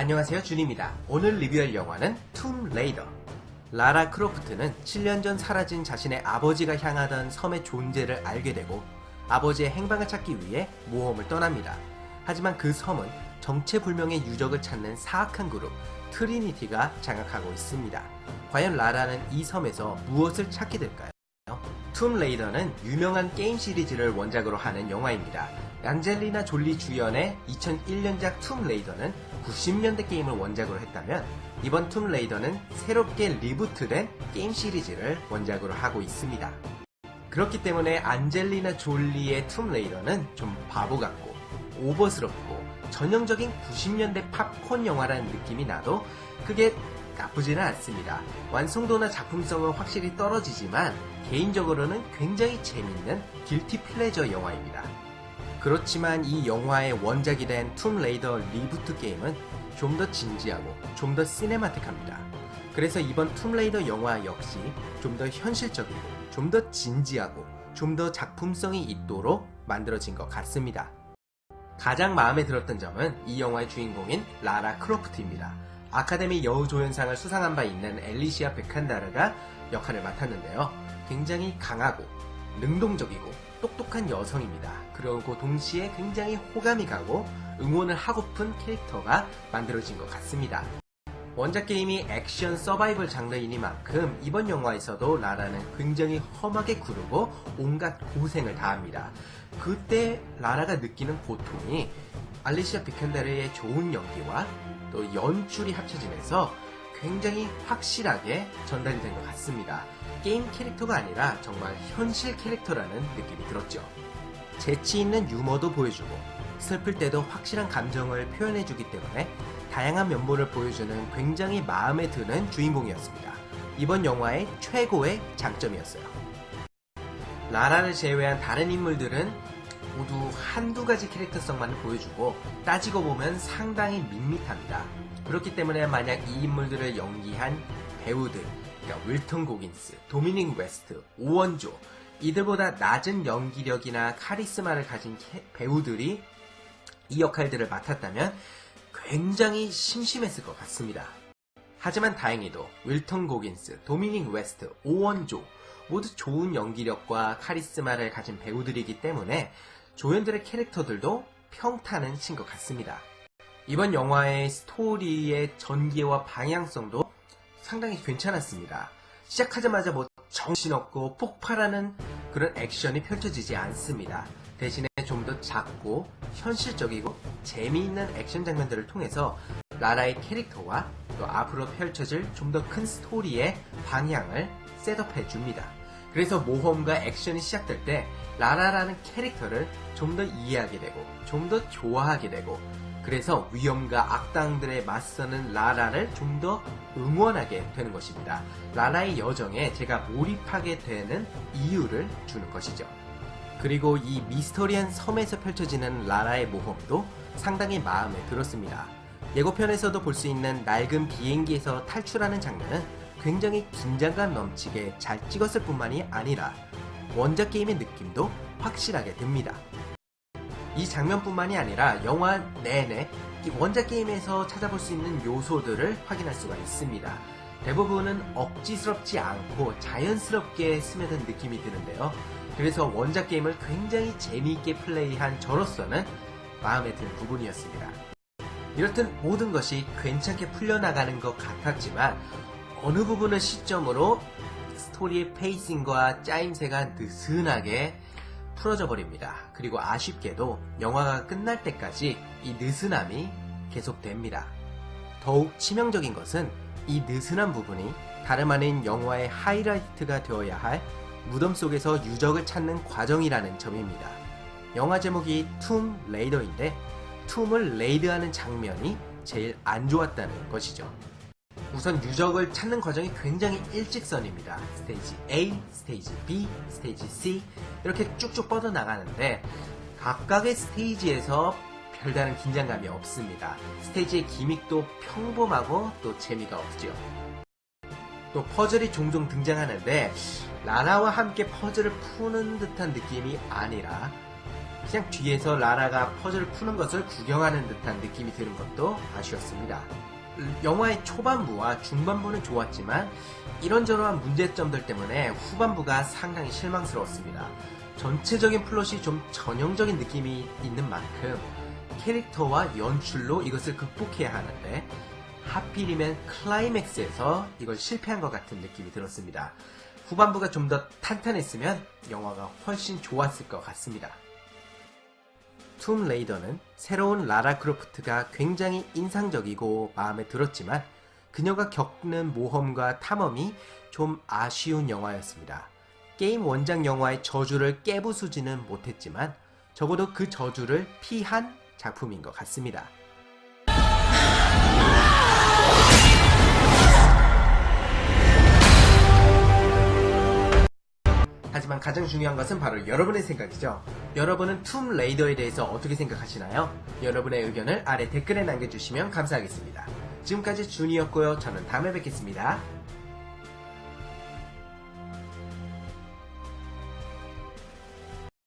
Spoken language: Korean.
안녕하세요 준입니다. 오늘 리뷰할 영화는 툼 레이더. 라라 크로프트는 7년 전 사라진 자신의 아버지가 향하던 섬의 존재를 알게 되고 아버지의 행방을 찾기 위해 모험을 떠납니다. 하지만 그 섬은 정체불명의 유적을 찾는 사악한 그룹 트리니티가 장악하고 있습니다. 과연 라라는 이 섬에서 무엇을 찾게 될까요? 툼 레이더는 유명한 게임 시리즈를 원작으로 하는 영화입니다. 안젤리나 졸리 주연의 2001년작 툼 레이더는 90년대 게임을 원작으로 했다면 이번 툼 레이더는 새롭게 리부트된 게임 시리즈를 원작으로 하고 있습니다. 그렇기 때문에 안젤리나 졸리의 툼 레이더는 좀 바보 같고 오버스럽고 전형적인 90년대 팝콘 영화라는 느낌이 나도 그게 나쁘지는 않습니다. 완성도나 작품성은 확실히 떨어지지만 개인적으로는 굉장히 재밌는 길티 플레저 영화입니다. 그렇지만 이 영화의 원작이 된 툼 레이더 리부트 게임은 좀 더 진지하고 좀 더 시네마틱합니다. 그래서 이번 툼 레이더 영화 역시 좀 더 현실적이고 좀 더 진지하고 좀 더 작품성이 있도록 만들어진 것 같습니다. 가장 마음에 들었던 점은 이 영화의 주인공인 라라 크로프트입니다. 아카데미 여우조연상을 수상한 바 있는 엘리시아 베칸다르가 역할을 맡았는데요. 굉장히 강하고 능동적이고 똑똑한 여성입니다. 그리고 동시에 굉장히 호감이 가고 응원을 하고픈 캐릭터가 만들어진 것 같습니다. 원작 게임이 액션 서바이벌 장르이니만큼 이번 영화에서도 라라는 굉장히 험하게 구르고 온갖 고생을 다합니다. 그때 라라가 느끼는 고통이 알리시아 비켄다르의 좋은 연기와 또 연출이 합쳐지면서 굉장히 확실하게 전달이 된 것 같습니다. 게임 캐릭터가 아니라 정말 현실 캐릭터라는 느낌이 들었죠. 재치 있는 유머도 보여주고 슬플 때도 확실한 감정을 표현해주기 때문에 다양한 면모를 보여주는 굉장히 마음에 드는 주인공이었습니다. 이번 영화의 최고의 장점이었어요. 라라를 제외한 다른 인물들은 모두 한두 가지 캐릭터성만을 보여주고 따지고 보면 상당히 밋밋합니다. 그렇기 때문에 만약 이 인물들을 연기한 배우들, 그러니까 윌턴 고긴스, 도미닉 웨스트, 오원조 이들보다 낮은 연기력이나 카리스마를 가진 캐- 배우들이 이 역할들을 맡았다면 굉장히 심심했을 것 같습니다. 하지만 다행히도 윌턴 고긴스, 도미닉 웨스트, 오원조 모두 좋은 연기력과 카리스마를 가진 배우들이기 때문에 조연들의 캐릭터들도 평탄은 친것 같습니다. 이번 영화의 스토리의 전개와 방향성도 상당히 괜찮았습니다. 시작하자마자 뭐 정신없고 폭발하는 그런 액션이 펼쳐지지 않습니다. 대신에 좀 더 작고 현실적이고 재미있는 액션 장면들을 통해서 라라의 캐릭터와 또 앞으로 펼쳐질 좀 더 큰 스토리의 방향을 셋업해 줍니다. 그래서 모험과 액션이 시작될 때 라라라는 캐릭터를 좀 더 이해하게 되고 좀 더 좋아하게 되고 그래서 위험과 악당들에 맞서는 라라를 좀 더 응원하게 되는 것입니다. 라라의 여정에 제가 몰입하게 되는 이유를 주는 것이죠. 그리고 이 미스터리한 섬에서 펼쳐지는 라라의 모험도 상당히 마음에 들었습니다. 예고편에서도 볼 수 있는 낡은 비행기에서 탈출하는 장면은 굉장히 긴장감 넘치게 잘 찍었을 뿐만이 아니라 원작 게임의 느낌도 확실하게 듭니다. 이 장면뿐만이 아니라 영화 내내 이 원작 게임에서 찾아볼 수 있는 요소들을 확인할 수가 있습니다. 대부분은 억지스럽지 않고 자연스럽게 스며든 느낌이 드는데요. 그래서 원작 게임을 굉장히 재미있게 플레이한 저로서는 마음에 드는 부분이었습니다. 이렇듯 모든 것이 괜찮게 풀려나가는 것 같았지만 어느 부분을 시점으로 스토리의 페이싱과 짜임새가 느슨하게 풀어져 버립니다. 그리고 아쉽게도 영화가 끝날 때까지 이 느슨함이 계속됩니다. 더욱 치명적인 것은 이 느슨한 부분이 다름 아닌 영화의 하이라이트가 되어야 할 무덤 속에서 유적을 찾는 과정이라는 점입니다. 영화 제목이 툼 레이더인데 툼을 레이드하는 장면이 제일 안 좋았다는 것이죠. 우선 유적을 찾는 과정이 굉장히 일직선입니다. 스테이지 A, 스테이지 B, 스테이지 C 이렇게 쭉쭉 뻗어 나가는데 각각의 스테이지에서 별다른 긴장감이 없습니다. 스테이지의 기믹도 평범하고 또 재미가 없죠. 또 퍼즐이 종종 등장하는데 라라와 함께 퍼즐을 푸는 듯한 느낌이 아니라 그냥 뒤에서 라라가 퍼즐을 푸는 것을 구경하는 듯한 느낌이 드는 것도 아쉬웠습니다. 음, 영화의 초반부와 중반부는 좋았지만 이런저런 문제점들 때문에 후반부가 상당히 실망스러웠습니다. 전체적인 플롯이 좀 전형적인 느낌이 있는 만큼 캐릭터와 연출로 이것을 극복해야 하는데 하필이면 클라이맥스에서 이걸 실패한 것 같은 느낌이 들었습니다. 후반부가 좀 더 탄탄했으면 영화가 훨씬 좋았을 것 같습니다. 툼 레이더는 새로운 라라 크로프트가 굉장히 인상적이고 마음에 들었지만 그녀가 겪는 모험과 탐험이 좀 아쉬운 영화였습니다. 게임 원작 영화의 저주를 깨부수지는 못했지만 적어도 그 저주를 피한 작품인 것 같습니다. 가장 중요한 것은 바로 여러분의 생각이죠. 여러분은 툼 레이더에 대해서 어떻게 생각하시나요? 여러분의 의견을 아래 댓글에 남겨주시면 감사하겠습니다. 지금까지 준이었고요. 저는 다음에 뵙겠습니다.